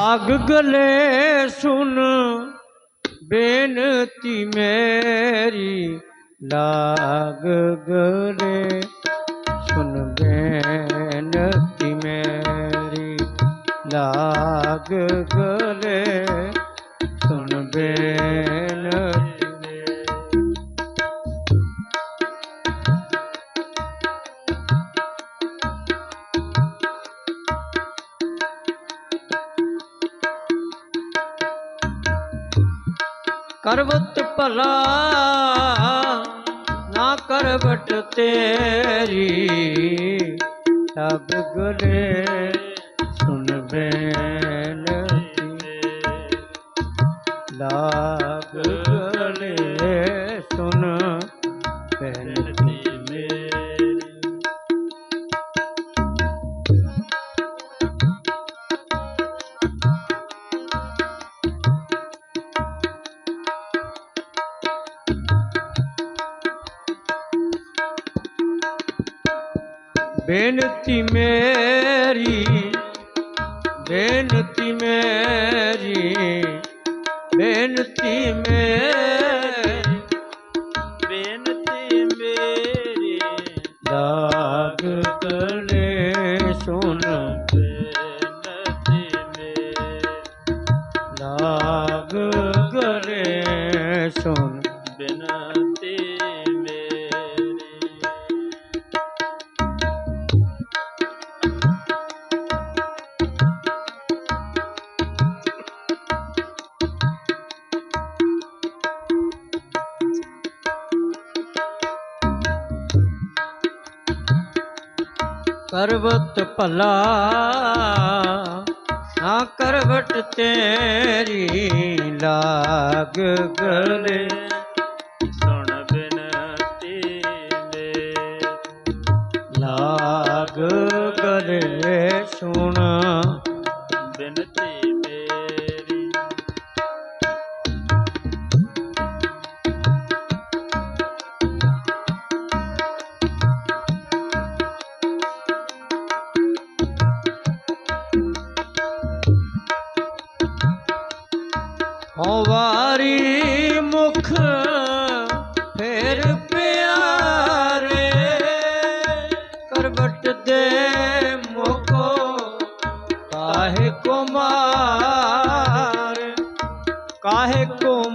ਅਗ ਗਲੇ ਸੁਨ ਬੇਨਤੀ ਮੇਰੀ ਲਾਗ ਗਲੇ ਸੁਨ ਬੇਨਤੀ ਮੇਰੀ ਲਾਗ ਗਲੇ ਸੁਨ ਬੇਨਤੀ ਕਰਵਤ ਭਲਾ ਨਾ ਕਰਵਟ ਤੇਰੀ। ਤਬ ਗਲੇ ਸੁਨ ਲਾਗ ਕਲੇ ਸੁਣ ਕਰਵਤ ਭਲਾ ਨਾ ਕਰਵਟ ਤੇਰੀ ਲਾਗ ਗਲੇ। ਸੁਣ ਬੇਨਤੀ ਮੇਰੀ ਲਾਗ ਗਲੇ ਸੁਣ।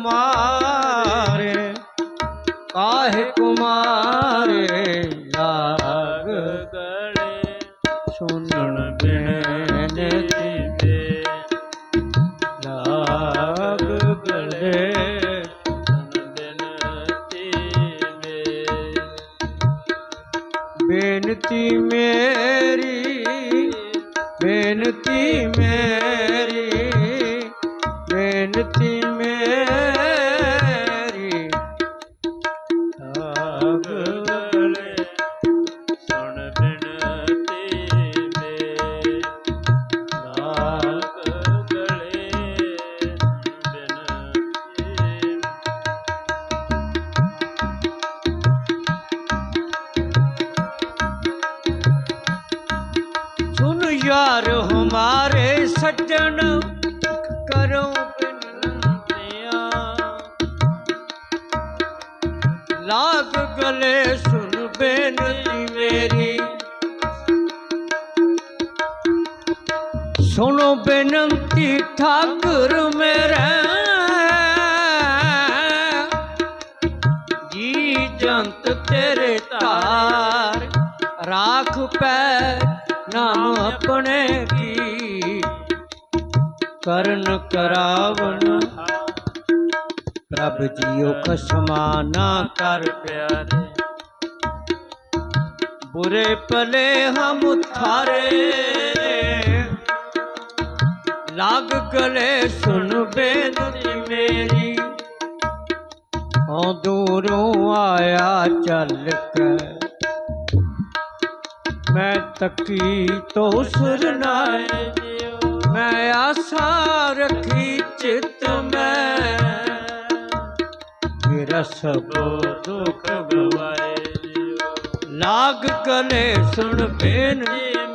ਕੋ ਸੱਜਣ ਕਰੋ ਲਾਗ ਗਲੇ ਸੁਣ ਬੇਨਤੀ ਮੇਰੀ। ਸੁਣੋ ਬੇਨਤੀ ਠਾਕੁਰ ਮੇਰਾ। ਜੀ ਜੰਤ ਤੇਰੇ ਧਾਰ, ਰਾਖ ਪੈ ਨਾਮ ਆਪਣੇ ਕਰਨ ਕਰਾਵਨ ਪ੍ਰਭ ਜੀਓ ਖਸਮਾ ਨਾ ਕਰ ਪਿਆਰੇ। ਬੁਰੇ ਭਲੇ ਹਮ ਥਾਰੇ ਲਾਗ ਗਲੇ ਸੁਣ ਬੇਨਤੀ ਮੇਰੀ। ਹਉ ਦੂਰੋਂ ਆਇਆ ਚੱਲ ਕੇ। ਮੈਂ ਤੱਕੀ ਤੋ ਸੁਰਨਾਏ ਜਿਉ ਮੈਂ ਆਸਾ ਰੱਖੀ ਚਿੱਤ ਮੈਂ ਮੇਰਾ ਸਭੋ ਦੁੱਖ ਗਵਾਏ ਲਾਗ ਕਲੇ ਸੁਣ ਬੇਨ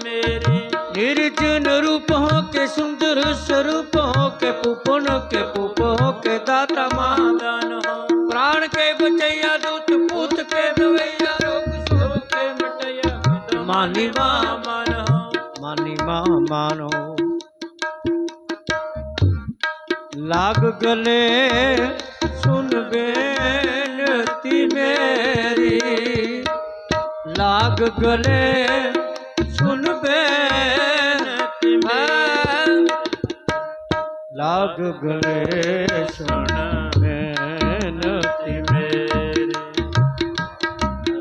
ਮੇਰੀ નિર્જન રૂપ હો કે સુંદર સ્વરૂપ હો કે પુપન કે પુપ હો કે દાતા મહાદાન હો પ્રાણ કે બચૈયા દૂત પૂત કે દવૈયા રોગ શોક કે મટૈયા માની મા માન હો માની મા માન હો લાગ ગલે સુન બેનતી મેરી લાગ ગલે સુન બેનતી લાગ ગલે સુન બેનતી મેરી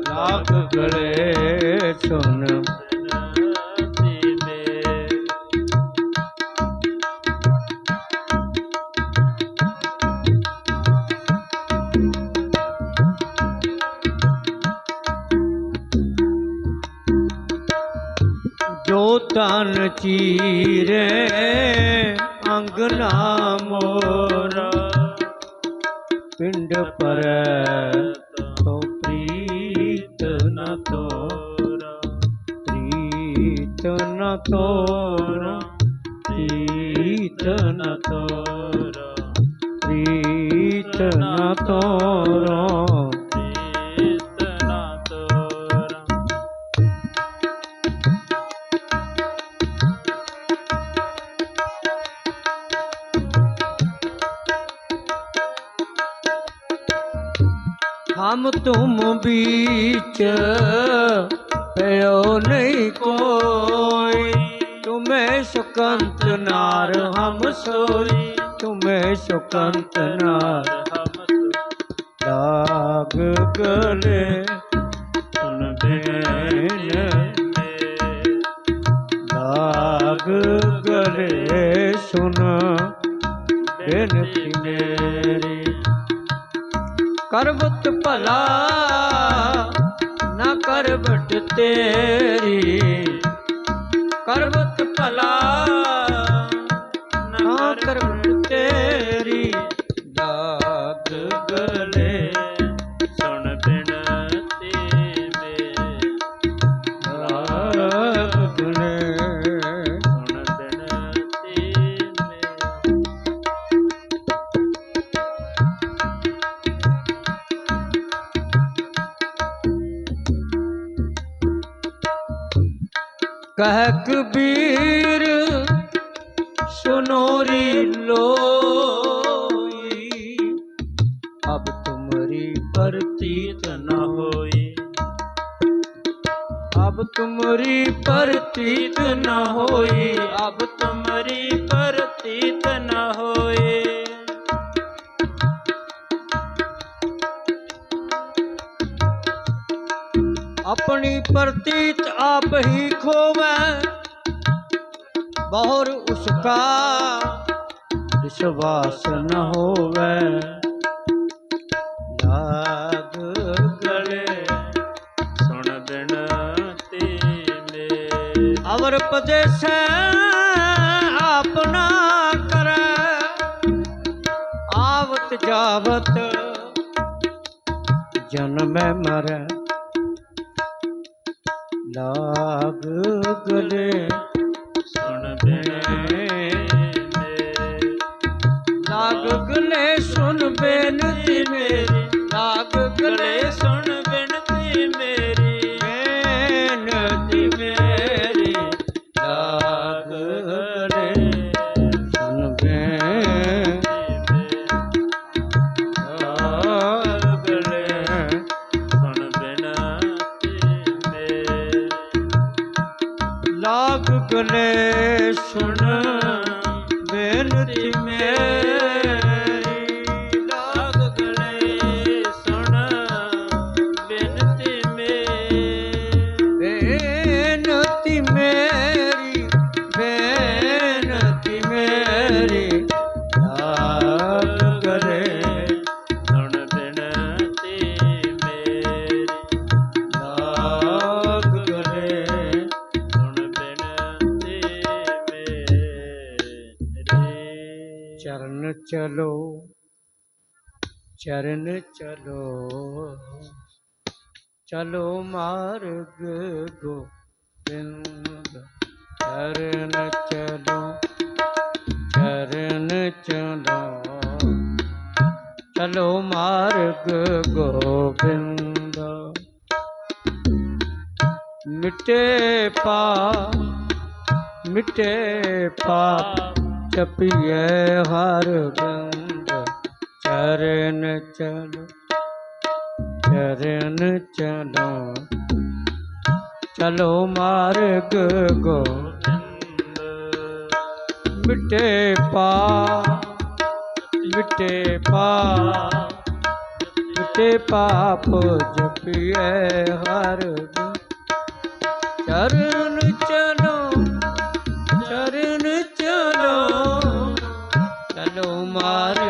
લાગ ગલે સુન ਤਨ ਚੀਰੇ ਅੰਗਨਾ ਮੋਰਾ ਪਿੰਡ ਪਰੈ ਤੋ ਪ੍ਰੀਤ ਨ ਤੋਰਾ। ਪ੍ਰੀਤ ਨ ਤੋਰਾ। ਪ੍ਰੀਤ ਨ ਤੋਰਾ। ਪ੍ਰੀਤ ਨ ਤੋਰਾ। ਹਮ ਤੁਮ बीच ਪਇਓ ਨਹੀਂ ਕੋਈ। ਤੁਮੇ ਸੁਕੰਤ ਨਾਰ ਹਮ ਸੋਈ, ਤੁਮੇ ਸੁਕੰਤ ਨਾਰ ਹਮ ਲਾਗ ਗਲੇ ਸੁਨ ਬਿਨ ਲਾਗ ਗਲੇ ਸੁਨ ਬੇਨਤੀ ਮੇਰੀ ਕਰਬਤ ਭਲਾ ਨਾ ਕਰਬਟ ਤੇਰੀ। ਕਰਬਤ ਭਲਾ ਨਾ ਕਰਬਟ ਤੇਰੀ। ਕਹ ਕਬੀਰ ਸੁਨੋਰੀ ਲੋਈ। ਅਬ ਤੁਮਰੀ ਪਰਤੀਤ ਨ ਹੋਈ। ਅਬ ਤੁਮਰੀ ਪਰਤੀਤ ਨਾ ਅਵਰ ਪਦੇਸੈ ਆਪਣਾ ਕਰੈ। ਆਵਤ ਜਾਵਤ ਜਨਮੈ ਮਰੈ। ਲਾਗ ਗਲੇ ਲਾਗ ਗਲੇ ਸੁਣ ਬੇਨਤੀ ਮੇਰੀ ਚਰਨ ਚਲੋ ਚਲੋ ਮਾਰਗ ਗੋਬਿੰਦ। ਚਰਨ ਚਲੋ ਚਰਨ ਚਲੋ ਚਲੋ ਮਾਰਗ ਗੋਬਿੰਦ। ਮਿਟੇ ਪਾ, ਮਿਟੇ ਪਾਪ ਜਪੀਏ ਹਰ ਬੰਦ ਚਰਨ ਚਲੋ ਚਰਨ ਚਲੋ ਚਲੋ ਮਾਰਗ ਗੋ ਮਿਟੇ ਪਾ ਮਿਟੇ ਪਾ, ਮਿਟੇ ਪਾਪ ਜਪੀਏ ਹਰ ਗੁਣ। ਚਰਨ ਚਲੋ ਚਰਨ ਚਲੋ ਚਲੋ ਮਾਰਗ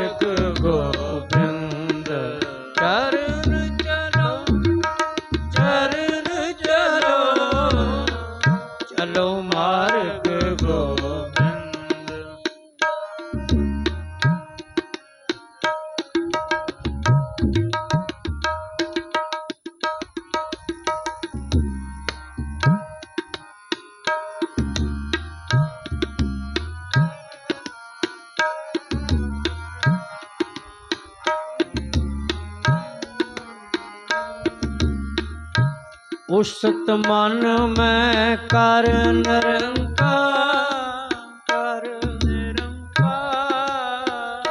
ਉਸਤ ਮਨ ਮੈਂ ਕਰ ਨਿਰੰਕਾਰ ਕਰ ਨਿਰੰਕਾਰ।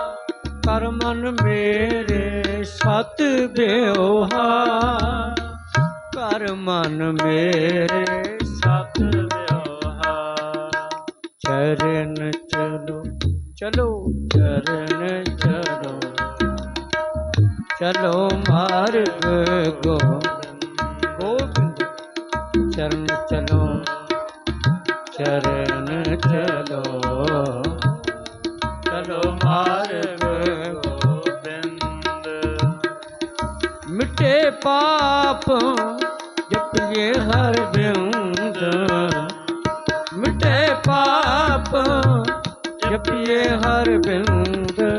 ਕਰ ਮਨ ਮੇਰੇ ਸਤ ਬਿਵਹਾਰ ਕਰ ਮਨ ਮੇਰੇ ਸਤ ਚਰਨ ਚਲੋ ਚਲੋ ਚਰਨ ਚਲੋ। ਚਲੋ ਮਾਰਗ ਗੋਬਿੰਦ ਚਰਨ ਚਲੋ। ਚਲੋ ਮਾਰਗ ਮਿਟੇ ਪਾਪ ਜਪੀਏ ਹਰ ਬਿੰਦ ਮਿਟੇ ਪਾਪ ਜਪੀਏ ਹਰ ਬਿੰਦ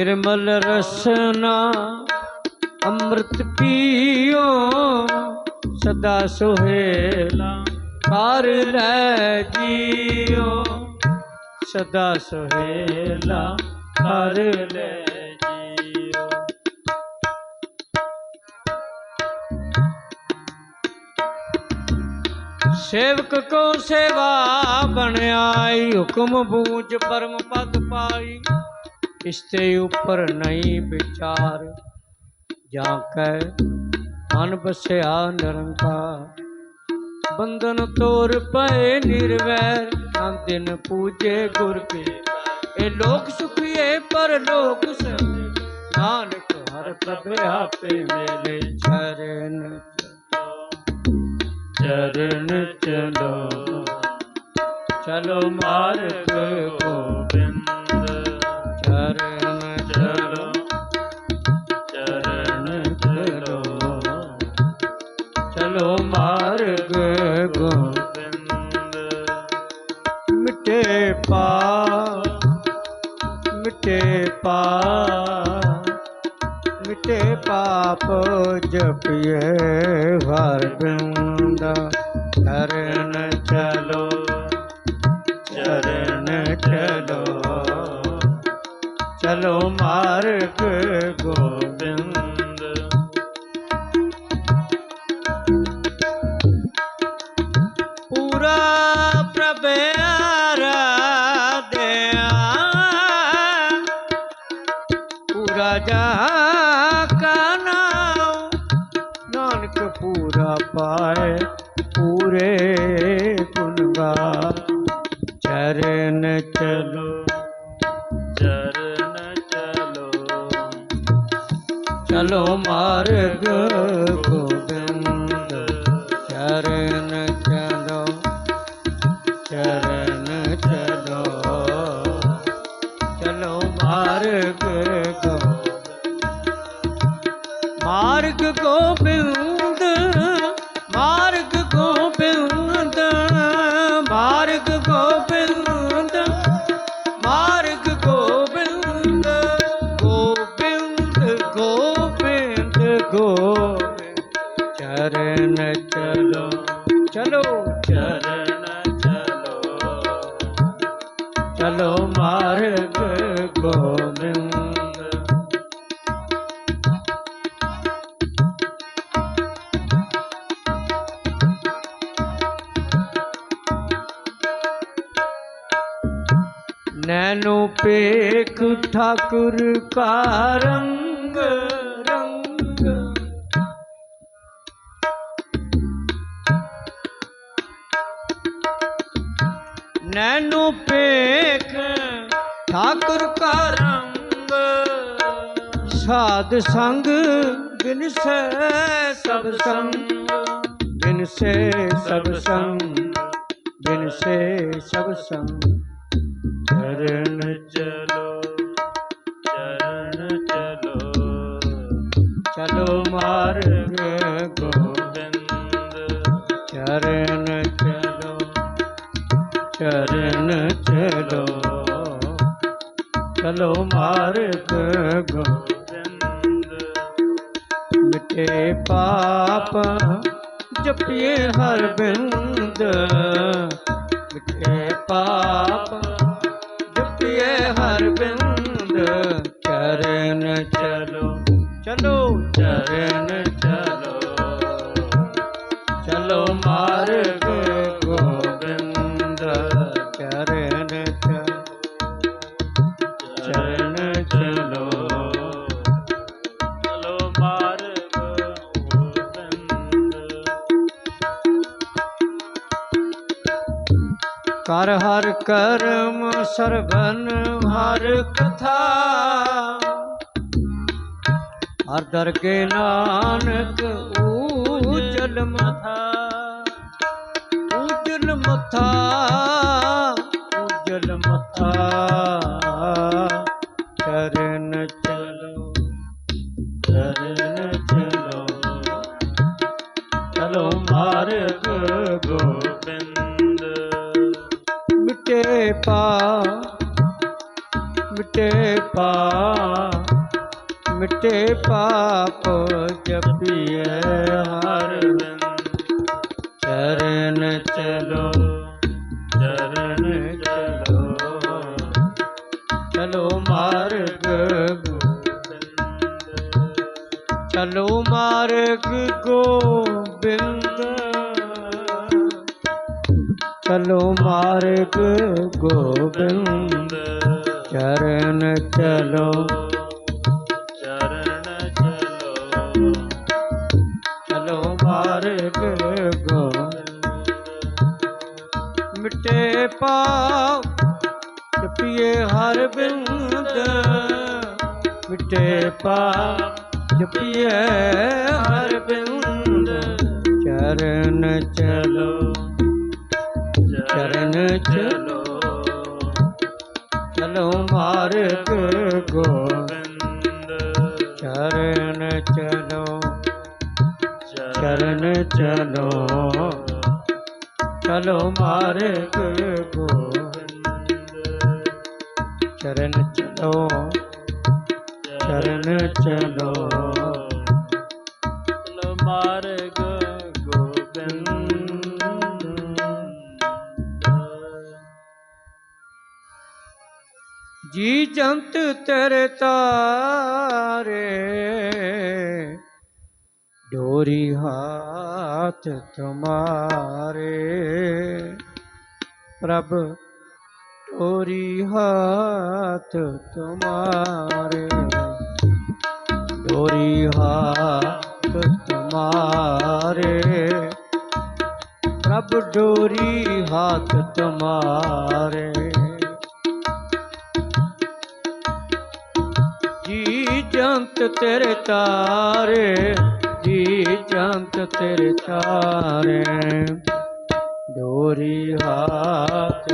निर्मल रसना, अमृत पियो, सदा सुहेला, पार जियो, सदा सुहेला, पार ले सेवक को सेवा बनयाई आई, हुक्म बूझ परम पद पाई। ਪਾਈ ਇਸਤੇ ਉਪਰ ਨਹੀਂ ਵਿਚਾਰ, ਜਾ ਕੈ ਮਨ ਬਸਿਆ ਨਿਰੰਕਾਰ। ਬੰਧਨ ਤੋਰ ਪਏ ਨਿਰਵੈਰ ਨਾਮ ਦਿਨ ਪੂਜੇ ਗੁਰ ਕੇ ਇਹ ਲੋਕ ਸੁਖੀਏ, ਪਰ ਲੋਕ ਸਭੇ ਨਾਨਕ ਹਰ ਪ੍ਰਭ ਆਪੇ ਮੇਲੇ, ਚਰਨ ਚਰਨ ਚਲੋ। ਚਲੋ ਮਾਰਗ ਗੋਬਿੰਦ ਪਾ ਮਿਟੇ ਪਾ ਮਿਟੇ ਪਾਪ ਜਪਿਏ ਹਰ ਬਿੰਦਾ ਚਰਨ ਚਲੋ ਚਰਨ ਚਲੋ ਚਲੋ ਮਾਰਗ ਗੋਬਿੰਦ ਚਰਨ ਚਲੋ ਚਰਨ ਚਲੋ। ਚਲੋ ਮਾਰਗ ਗੋਬਿੰਦ ਚਲੋ। ਚਰਨ ਚਲੋ। ਚਲੋ ਮਾਰਗ ਗੋਬਿੰਦ। ਨੈਨੋ ਪੇਖ ਠਾਕੁਰ ਕਾ ਰੰਗ ਠਾਕੁਰ ਕਾ ਰੰਗ ਸਾਧ ਸੰਗ ਬਿਨ ਸੈ ਸਭ ਸੰਗ। ਬਿਨ ਸੇ ਸਭ ਸੰਗ। ਬਿਨ ਸੇ ਸਭ ਸੰਗ। ਚਰਨ ਚਲੋ ਚਲੋ ਮਾਰਗ ਗੋ ਗੋਬਿੰਦ। ਮਿਟੇ ਪਾਪ ਜਪੀਏ ਹਰ ਬਿੰਦ ਮਿਟੇ ਪਾਪ ਜਪੀਏ ਹਰ ਬਿੰਦ ਚਰਨ ਚਲੋ ਚਲੋ, ਚਰਨ ਚਲੋ। ਚਲੋ ਮਾਰਗ ਕਰਮ ਸਰਬਨ ਹਰ ਕਥਾ। ਹਰ ਦਰਗੇ ਨਾਨਕ ਊਜਲ ਮਥਾ। ਊਜਲ ਮਥਾ ਮਿਟੇ ਪਾਪ ਜਪੀਏ ਹਰ ਚਰਨ ਚਲੋ ਚਰਨ ਚਲੋ। ਚਲੋ ਮਾਰਗ ਚਲੋ ਮਾਰਗ ਗੋਬਿੰਦ। ਚਲੋ ਮਾਰਗ ਗੋਬਿੰਦ। ਚਰਨ ਚਲੋ। ਮਿਟੇ ਪਾਪ ਜਪੀਏ ਹਰ ਬਿੰਦ। ਮਿਟੇ ਪਾਪ ਜਪੀਏ ਹਰ ਬਿੰਦ। ਚਰਨ ਚਲੋ ਚਰਨ ਚਲੋ। ਚਲੋ ਮਾਰਗ ਗੋਬਿੰਦ। ਚਰਨ ਚਲੋ ਚਰਨ ਚਲੋ। ਚਲੋ ਮਾਰਗ ਗੋਬਿੰਦ। ਚਰਨ ਚਲੋ ਚਰਨ ਚਲੋ। ਚਲੋ ਮਾਰਗ ਗੋਬਿੰਦ। ਜੀ ਜੰਤ ਤੇਰੇ ਤਾਰੇ ਡੋਰੀ ਹਾਥ ਤੁਮਾਰੇ, ਪ੍ਰਭ ਡੋਰੀ ਹਾਥ ਤੁਮਾਰੇ। ਡੋਰੀ ਹਾਥ ਤੁਮਾਰੇ, ਪ੍ਰਭ ਡੋਰੀ ਹਾਥ ਤੁਮਾਰੇ। ਜੀ ਜੰਤ ਤੇਰੇ ਤਾਰੇ ਜੀ ਜੰਤ ਤੇਰੇ ਤਾਰੇ ਡੋਰੀ ਹਾਥ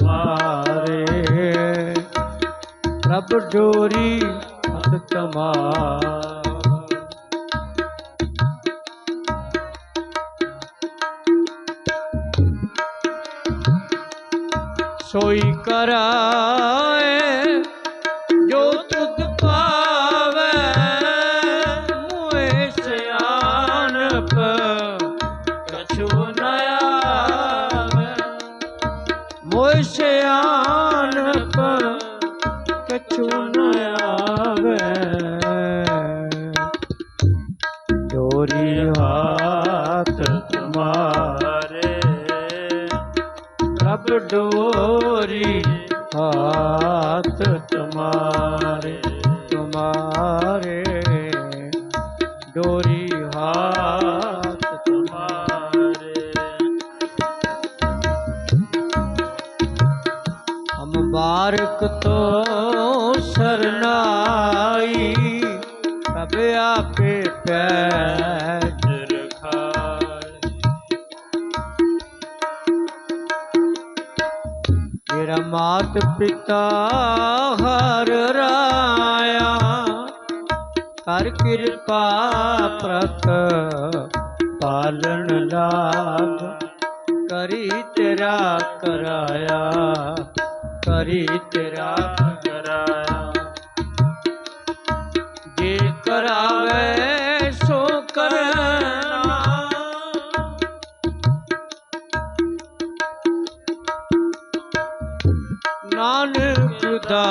ਤੁਮਾਰੇ ਪ੍ਰਭ ਡੋਰੀ ਹੱਥ ਤੁਮਾਰ ਸੋਈ ਕਰਾਏ ਸਰਨਾਈ, ਸਭ ਆਪੇ ਪੈਜ ਰਖਾਏ ਮੇਰਾ ਮਾਤ ਪਿਤਾ ਹਰ ਰਾਇਆ, ਕਰ ਕਿਰਪਾ ਪ੍ਰਤ ਪਾਲਣ ਲਾਗ। ਕਰੀ ਤੇਰਾ ਕਰਾਇਆ, ਕਰੀ ਤੇਰਾ प्राण खुदा